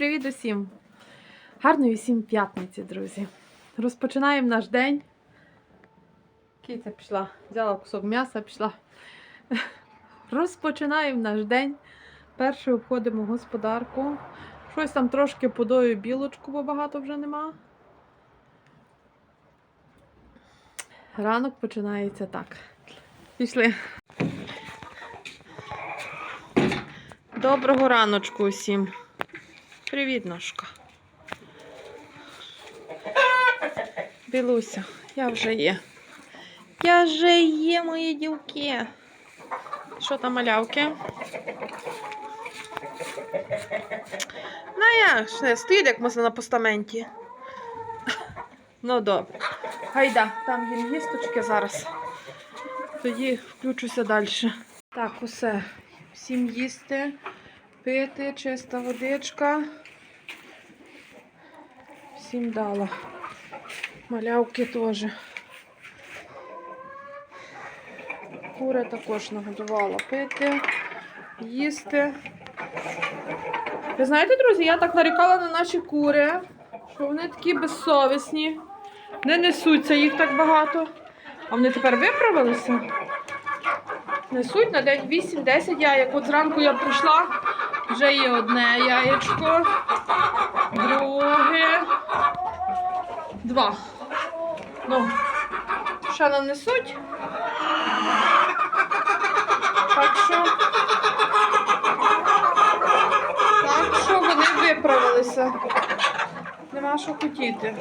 Привіт-привіт усім! Гарної всім п'ятниці, друзі. Розпочинаємо наш день. Киця пішла, взяла кусок м'яса, пішла. Розпочинаємо наш день. Перше обходимо господарку. Щось там трошки подою білочку, бо багато вже нема. Ранок починається так. Пішли. Доброго раночку усім. Привіт, ножка. Білуся, я вже є. Я вже є, мої дівки. Що там малявки? Ну як ж, стоїть як можна на постаменті. Ну добре. Гайда, там їм їсточки зараз. Тоді включуся далі. Так, усе. Всім їсти, пити, чиста водичка. Всім дала. Малявки теж. Кури також нагодувала пити, їсти. Ви знаєте, друзі, я так нарікала на наші кури, що вони такі безсовісні, не несуться їх так багато. А вони тепер виправилися. Несуть на день 8-10 яєк. От зранку я прийшла, вже є одне яєчко, друге, два. Ну, ще нам несуть. Так що, так що вони виправилися. Нема що хотіти.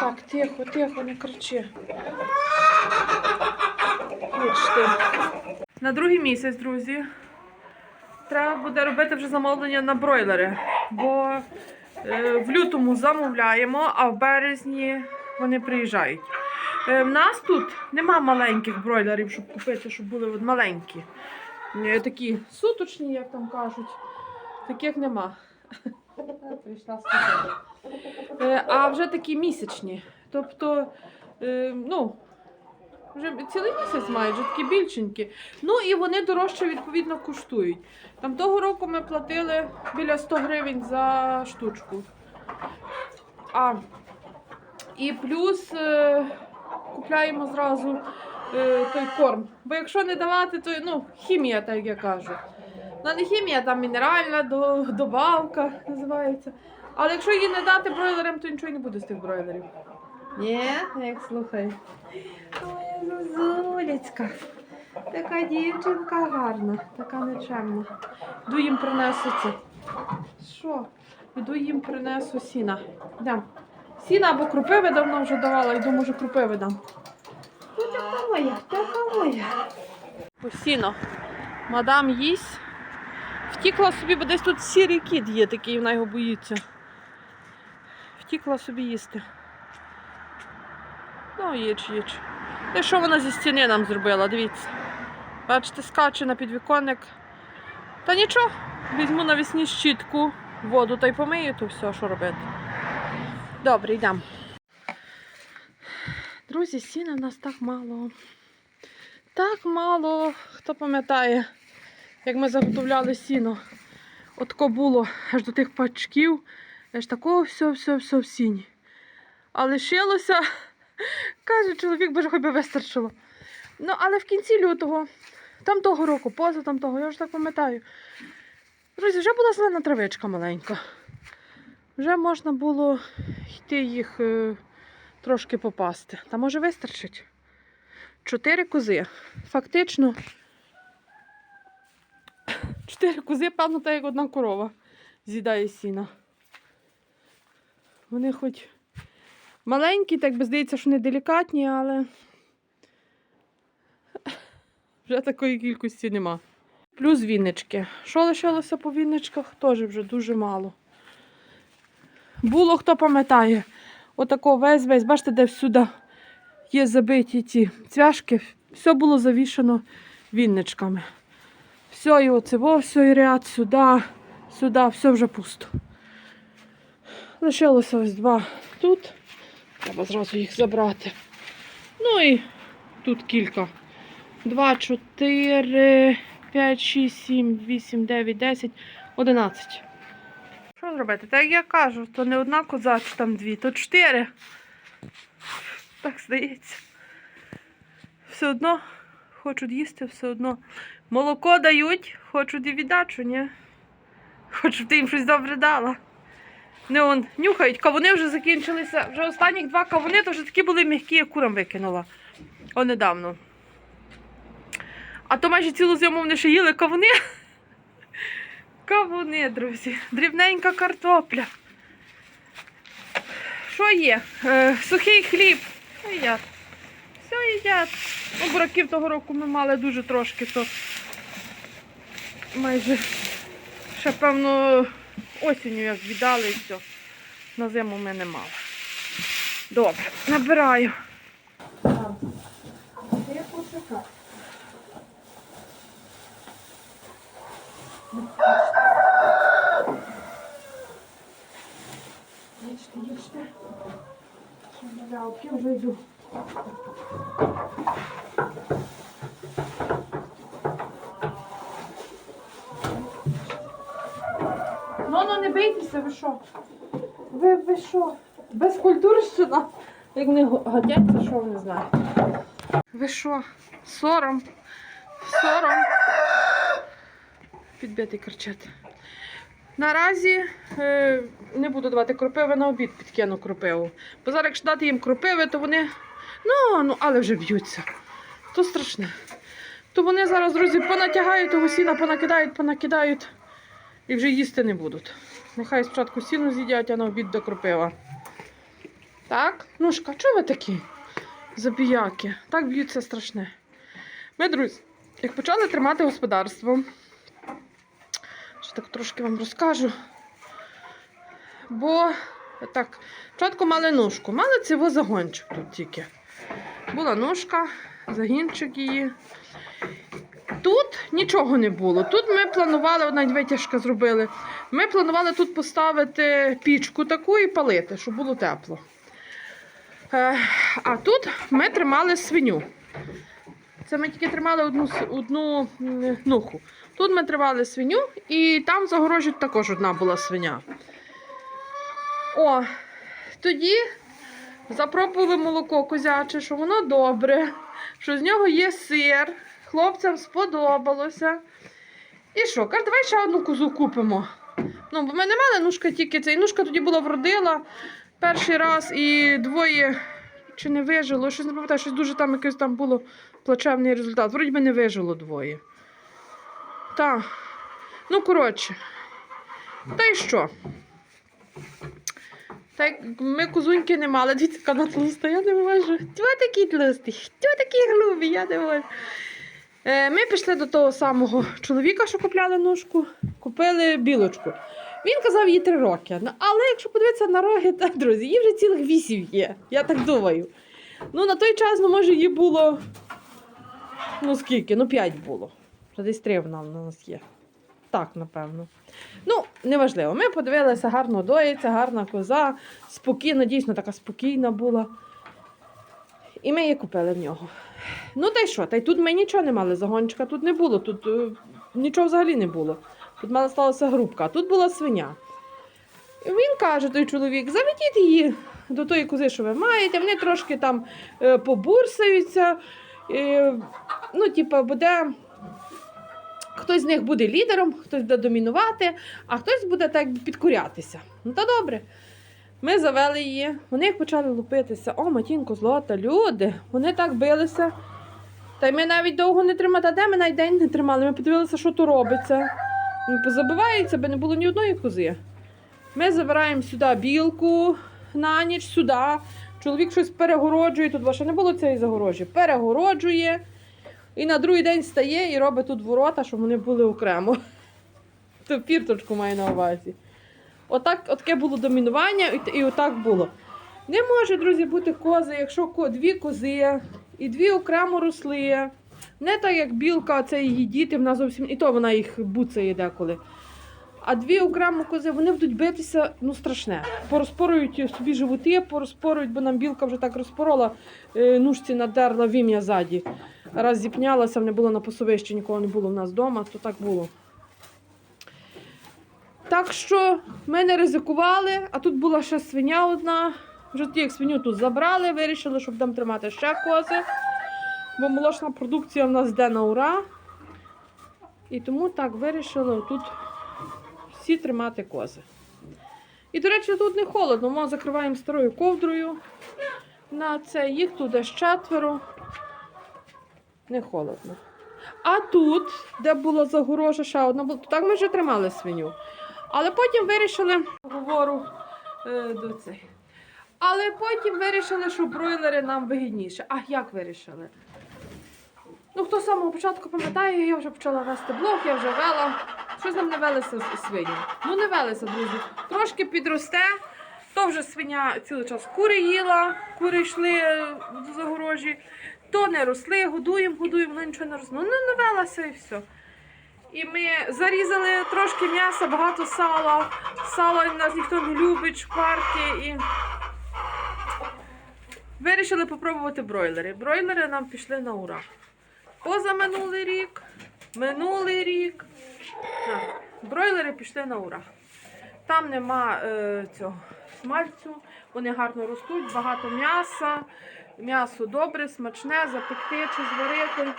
Так, тихо, тихо, не кричи. Вічти. На другий місяць, друзі, треба буде робити вже замовлення на бройлери, бо е, в лютому замовляємо, а в березні вони приїжджають. Е, в нас тут нема маленьких бройлерів, щоб купити, щоб були от маленькі. Е, такі суточні, як там кажуть. Таких нема. Прийшла. А вже такі місячні. Тобто, ну, вже цілий місяць мають, вже такі більшенькі. Ну і вони дорожче відповідно коштують. Там того року ми платили біля 100 гривень за штучку. А, і плюс е, купляємо зразу е, той корм. Бо якщо не давати, то ну, хімія, так я кажу. Ну, не хімія, там мінеральна добавка називається. Але якщо її не дати бройлерам, то нічого не буде з тих бройлерів. Ні, як слухай. Моя зозуляцька. Така дівчинка гарна, така нечемна. Йду їм принесу це. Що? Йду їм принесу сіна. Йдем. Сіна або крупиви давно вже давала, йду, може, крупиви дам. Ну, така моя, така моя. Сіно. Мадам їсть. Втікла собі, бо десь тут сірий кіт є такий, вона його боїться. Втікла собі їсти. Ну, їч, їч. І що вона зі стіни нам зробила, дивіться. Бачите, скаче на підвіконник. Та нічого, візьму навісні щітку, воду та й помию, то все, що робити. Добре, йдемо. Друзі, сіна в нас так мало. Так мало. Хто пам'ятає, як ми заготовляли сіно. Отко було аж до тих пачків, аж такого все-все-все в сіні. А лишилося, каже чоловік, боже, хоч би вистачило. Ну, але в кінці лютого, там того року, поза там того, я вже так пам'ятаю. Друзі, вже була зелена травичка маленька. Вже можна було йти їх е, трошки попасти. Та може вистачить. Чотири кози. Фактично. Чотири кози, певно, так як одна корова з'їдає сіна. Вони хоч маленькі, так би здається, що не делікатні, але вже такої кількості нема. Плюс віннички. Що лишилося по вінничках, теж вже дуже мало. Було, хто пам'ятає, отако весь-весь, бачите, де всюди є забиті ці цвяшки, все було завішано вінничками. Все, і оце, все, і ряд сюди, сюди, все вже пусто. Лишилося ось два тут. Треба зразу їх забрати. Ну і тут кілька. Два, чотири, 5, 6, 7, 8, 9, 10, 11. Що зробити? Так як я кажу, то не одна коза, чи там дві, то чотири. Так здається. Все одно хочуть їсти, все одно. Молоко дають, хочуть і віддачу, ні? Хочуть ти їм щось добре дала. Не он нюхають, кавуни вже закінчилися. Вже останні два кавуни, то вже такі були м'які, я курам викинула. О, недавно. А то майже цілу зиму вони ще їли кавуни. Кавуни, друзі. Дрібненька картопля. Що є? Е, сухий хліб. Все їдять. Все їдять. Ну, бураків того року ми мали дуже трошки, то майже ще, певно, осінню як віддали і все. На зиму ми не мали. Добре, набираю. Їжте, їжте. Я вже. Бийтеся, ви що? Ви, ви що? Безкультурщина? Як вони го- годяться, що ви не знаєте? Ви що? Сором? Сором? Підбитий кричать. Наразі е, не буду давати кропиви на обід підкину кропиву. Бо зараз, якщо дати їм кропиви, то вони. Ну, ну, але вже б'ються. То страшне. То вони зараз, друзі, понатягають того сіна, понакидають, понакидають і вже їсти не будуть. Нехай спочатку сіну з'їдять, а на обід до кропива. Так, нушка, чого ви такі? Забіяки. Так б'ються страшне. Ми, друзі, як почали тримати господарство, ще так трошки вам розкажу. Бо так, спочатку мали ножку. Мали цього загончик тут тільки. Була ножка, загінчик її. Тут нічого не було. Тут ми планували, навіть витяжка зробили. Ми планували тут поставити пічку таку і палити, щоб було тепло. Е, а тут ми тримали свиню. Це ми тільки тримали одну, одну нуху. Тут ми тримали свиню, і там за огорожі також одна була свиня. О, тоді запробували молоко козяче, що воно добре, що з нього є сир. Хлопцям сподобалося. І що? Каже, давай ще одну козу купимо. Ну, бо ми не мали нушка тільки цей. Нушка тоді була вродила перший раз і двоє чи не вижило, щось не пам'ятаю, щось дуже там якийсь там було плачевний результат. Вроді би не вижило двоє. Так. Ну, коротше. Та й що? Та ми козуньки не мали. Дивіться, яка тлуста, я не можу. Хто такий тлустий? Хто такий грубий, я не можу. Е, Ми пішли до того самого чоловіка, що купляли ножку, купили білочку. Він казав їй три роки. Ну, Але якщо подивитися на роги, то, друзі, їй вже цілих вісім є. Я так думаю. Ну, на той час, ну, може, їй було. Ну, скільки? Ну, п'ять було. Вже десь три вона в нас є. Так, напевно. Ну, неважливо. Ми подивилися, гарно доїться, гарна коза, спокійна, дійсно така спокійна була. І ми її купили в нього. Ну, та й що? Та й тут ми нічого не мали, загончика тут не було, тут е, нічого взагалі не було. Тут мала сталася грубка, тут була свиня. І він каже, той чоловік, заведіть її до тої кози, що ви маєте, вони трошки там е, побурсаються. Е, ну, типа, буде. Хтось з них буде лідером, хтось буде домінувати, а хтось буде так якби підкорятися. Ну та добре. Ми завели її, вони почали лупитися. О, матінко, злота, люди. Вони так билися. Та й ми навіть довго не тримали. Та де ми навіть день не тримали? Ми подивилися, що тут робиться. Ну, Позабивається, бо не було ні одної кози. Ми забираємо сюди білку на ніч, сюди. Чоловік щось перегороджує, тут ваше не було цієї загорожі. Перегороджує. І на другий день стає і робить тут ворота, щоб вони були окремо. То пірточку має на увазі. Отак, отаке було домінування, і, і отак було. Не може, друзі, бути кози, якщо дві кози і дві окремо росли. Не так, як білка, це її діти, вона зовсім і то вона їх буцає деколи. А дві окремо кози, вони будуть битися, ну страшне. Порозпорують собі животи, порозпорують, бо нам білка вже так розпорола, е, ножці надерла вім'я ззаді. раз зіпнялася, не було на посовищі, нікого не було в нас вдома, то так було. Так що ми не ризикували, а тут була ще свиня одна. Вже тоді, як свиню тут забрали, вирішили, щоб там тримати ще кози. Бо молочна продукція в нас йде на ура. І тому так вирішили тут всі тримати кози. І, до речі, тут не холодно, ми закриваємо старою ковдрою. На це їх тут аж четверо. Не холодно. А тут, де була загорожа, ще одна так ми вже тримали свиню. Але потім вирішили, говорю е, до цей. Але потім вирішили, що бройлери нам вигідніше. А як вирішили? Ну, хто з самого початку пам'ятає, я вже почала вести блог, я вже вела. Щось нам не велися свині. Ну, не велися, друзі. Трошки підросте. То вже свиня цілий час кури їла, кури йшли е, до загорожі, то не росли, годуємо, годуємо, воно нічого не росло. Ну, не велася і все. І ми зарізали трошки м'яса, багато сала. Сало нас ніхто не любить, шкварки. І вирішили попробувати бройлери. Бройлери нам пішли на ура. Поза минулий рік, минулий рік. Так, бройлери пішли на ура. Там нема е, цього смальцю, вони гарно ростуть, багато м'яса. М'ясо добре, смачне, запекти чи зварити.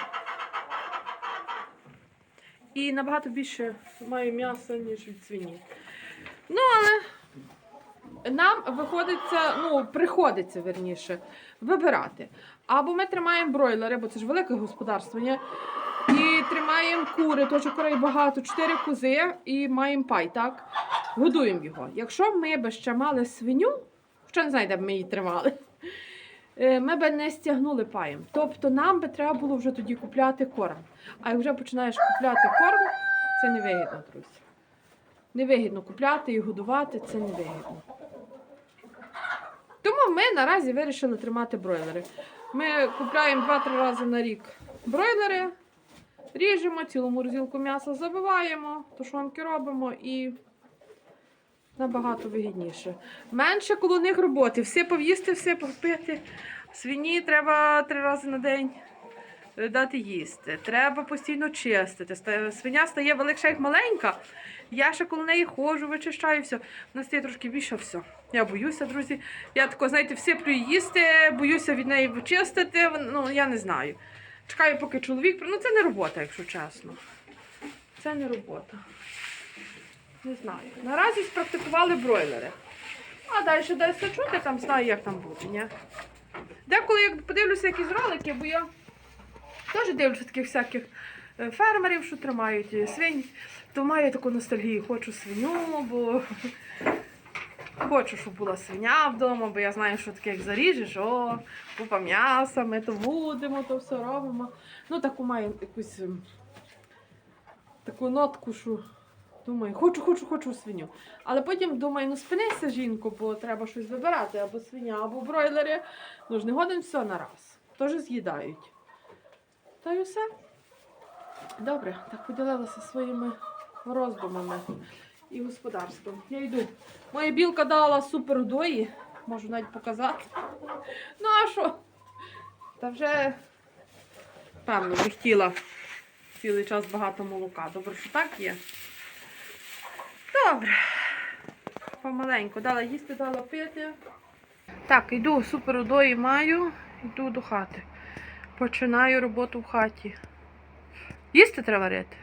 І набагато більше має м'яса, ніж від свині. Ну, але нам виходиться, ну, приходиться верніше, вибирати. Або ми тримаємо бройлери, бо це ж велике господарство, ні? І тримаємо кури, тож курей багато, чотири кози і маємо пай, так? Годуємо його. Якщо ми б ще мали свиню, що не знаю, де б ми її тримали, ми б не стягнули паєм. Тобто нам би треба було вже тоді купляти корм. А як вже починаєш купляти корм, це невигідно, друзі. Невигідно купляти і годувати, це невигідно. Тому ми наразі вирішили тримати бройлери. Ми купляємо 2-3 рази на рік бройлери, ріжемо, цілу морозилку м'яса забиваємо, тушонки робимо і набагато вигідніше. Менше коло них роботи. Все пов'їсти, все попити. Свині треба три рази на день дати їсти. Треба постійно чистити. Свиня стає великша, як маленька. Я ще коло неї ходжу, вичищаю все. Вона стає трошки більше все. Я боюся, друзі. Я тако, знаєте, всиплю їсти, боюся від неї вичистити. Ну, я не знаю. Чекаю, поки чоловік. Ну, це не робота, якщо чесно. Це не робота. Не знаю. Наразі спрактикували бройлери. А далі десь чути, там знаю, як там буде. Ні? Деколи як подивлюся якісь ролики, бо я теж дивлюся таких всяких е, фермерів, що тримають свинь, то маю таку ностальгію. Хочу свиню, бо хочу, щоб була свиня вдома, бо я знаю, що таке, як заріжеш, о, купа м'яса, ми то будемо, то все робимо. Ну, таку маю якусь ем, таку нотку, що думаю, хочу, хочу, хочу свиню. Але потім думаю, ну спинися, жінку, бо треба щось вибирати, або свиня, або бройлери. Ну ж не годен все на раз. Теж з'їдають. Та й усе. Добре, так поділилася своїми роздумами і господарством. Я йду. Моя білка дала супер дої, можу навіть показати. Ну а що? Та вже, певно, би хотіла цілий час багато молока. Добре, що так є. Добре. Помаленьку дала їсти, дала пити. Так, йду супер удої маю, йду до хати. Починаю роботу в хаті. Їсти треба варити.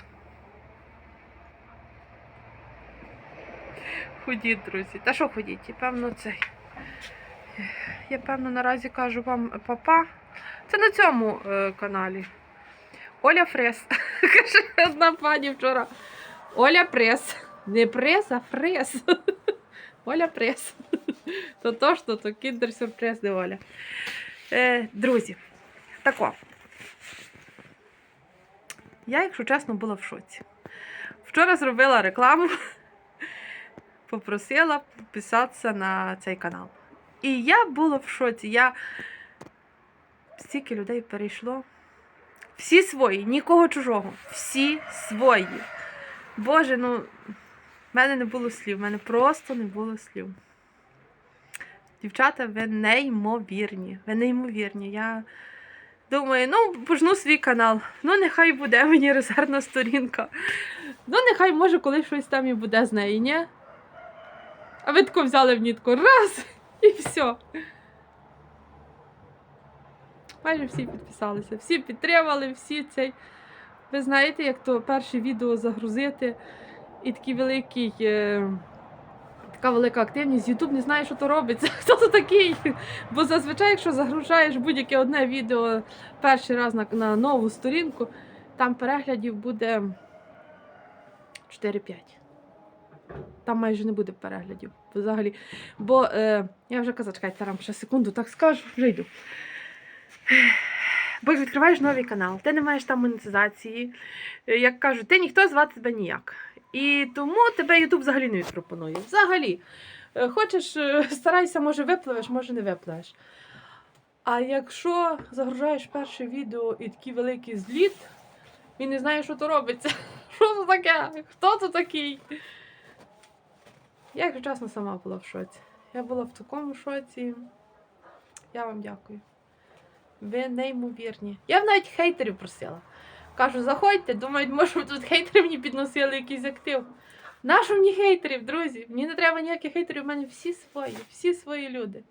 Ходіть, друзі. Та що ходіть? Певно, цей. Я певно наразі кажу вам папа. Це на цьому е, каналі. Оля Фрес. Каже одна пані вчора. Оля Прес. Не прес, а фрес. Оля Прес. То то що, то кіндер сюрприз не Оля. Е, друзі, тако. Я, якщо чесно, була в шоці. Вчора зробила рекламу, попросила підписатися на цей канал. І я була в шоці. Я... Стільки людей перейшло. Всі свої, нікого чужого. Всі свої. Боже, ну, в мене не було слів, в мене просто не було слів. Дівчата, ви неймовірні. Ви неймовірні. Я Думаю, ну почну свій канал. Ну, нехай буде мені резервна сторінка. Ну, нехай може колись щось там і буде з неї, ні? А ви тако взяли в нітку раз і все. Майже всі підписалися, всі підтримали, всі цей. Ви знаєте, як то перше відео загрузити і такий великий. Е... Така велика активність, Ютуб не знає, що то робиться. Хто то такий? Бо зазвичай, якщо загружаєш будь-яке одне відео перший раз на, на нову сторінку, там переглядів буде 4-5. Там майже не буде переглядів взагалі. Бо е, я вже казала, чекайте, там ще секунду так скажу, вже йду. Бо відкриваєш новий канал, ти не маєш там монетизації. Е, Як кажуть, ти ніхто звати тебе ніяк. І тому тебе Ютуб взагалі не відпропонує. Взагалі. Е, Хочеш, е, старайся, може випливеш, може не випливеш. А якщо загружаєш перше відео і такий великий зліт, і не знаєш, що то робиться. Що це таке? Хто це такий? Я, якщо чесно, сама була в шоці. Я була в такому шоці. Я вам дякую. Ви неймовірні. Я б навіть хейтерів просила. Кажу, заходьте, думають, може тут хейтери мені підносили якийсь актив. Нащо мені хейтерів, друзі? Мені не треба ніяких хейтерів, у мене всі свої, всі свої люди.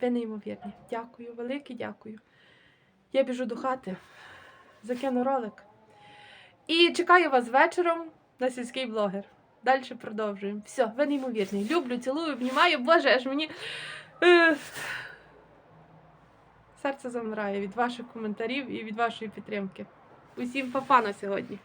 Ви неймовірні. Дякую, велике дякую. Я біжу до хати, закину ролик. І чекаю вас вечором на сільський блогер. Далі продовжуємо. Все, ви неймовірні. Люблю, цілую, обнімаю. Боже, аж мені. Серце замирає від ваших коментарів і від вашої підтримки. Усім папа на сьогодні.